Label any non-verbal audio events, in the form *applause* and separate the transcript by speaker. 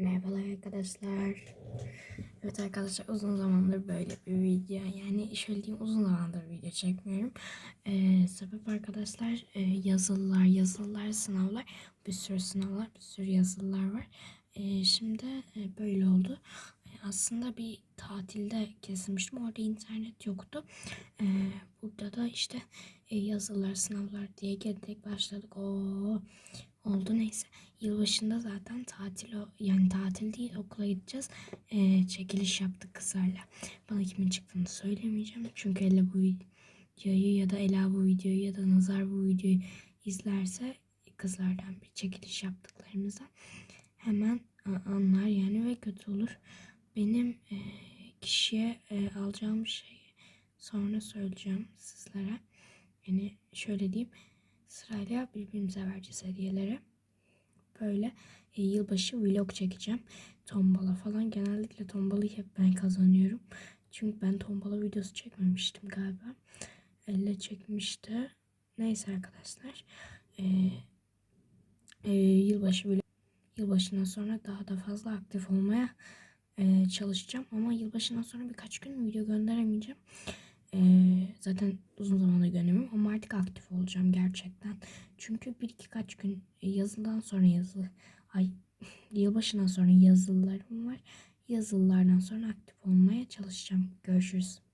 Speaker 1: Merhabalar arkadaşlar. Evet arkadaşlar uzun zamandır böyle bir video yani şöyle diyeyim uzun zamandır video çekmiyorum. Ee, sebep arkadaşlar e, yazılılar, yazılılar, sınavlar, bir sürü sınavlar, bir sürü yazılılar var. Ee, şimdi e, böyle oldu. E, aslında bir tatilde kesilmiştim. Orada internet yoktu. Ee, burada da işte e, yazılılar, sınavlar diye girdik başladık. Oo, oldu neyse. Yılbaşında zaten tatil o yani tatil değil okula gideceğiz. Ee, çekiliş yaptık kızlarla. Bana kimin çıktığını söylemeyeceğim. Çünkü Ela bu videoyu ya da Ela bu videoyu ya da Nazar bu videoyu izlerse kızlardan bir çekiliş yaptıklarımızda hemen a- anlar yani ve kötü olur. Benim e, kişiye e, alacağım şeyi sonra söyleyeceğim sizlere. Yani şöyle diyeyim sırayla birbirimize vereceğiz hediyeleri böyle e, yılbaşı vlog çekeceğim. Tombala falan. Genellikle tombalayı hep ben kazanıyorum. Çünkü ben tombala videosu çekmemiştim galiba. Elle çekmişti. Neyse arkadaşlar. E, e, yılbaşı vlog yılbaşından sonra daha da fazla aktif olmaya e, çalışacağım. Ama yılbaşından sonra birkaç gün video gönderemeyeceğim. Zaten uzun zamandır göremiyorum ama artık aktif olacağım gerçekten. Çünkü bir iki kaç gün e, yazıdan sonra yazı ay *laughs* yılbaşından sonra yazılılarım var. Yazılılardan sonra aktif olmaya çalışacağım. Görüşürüz.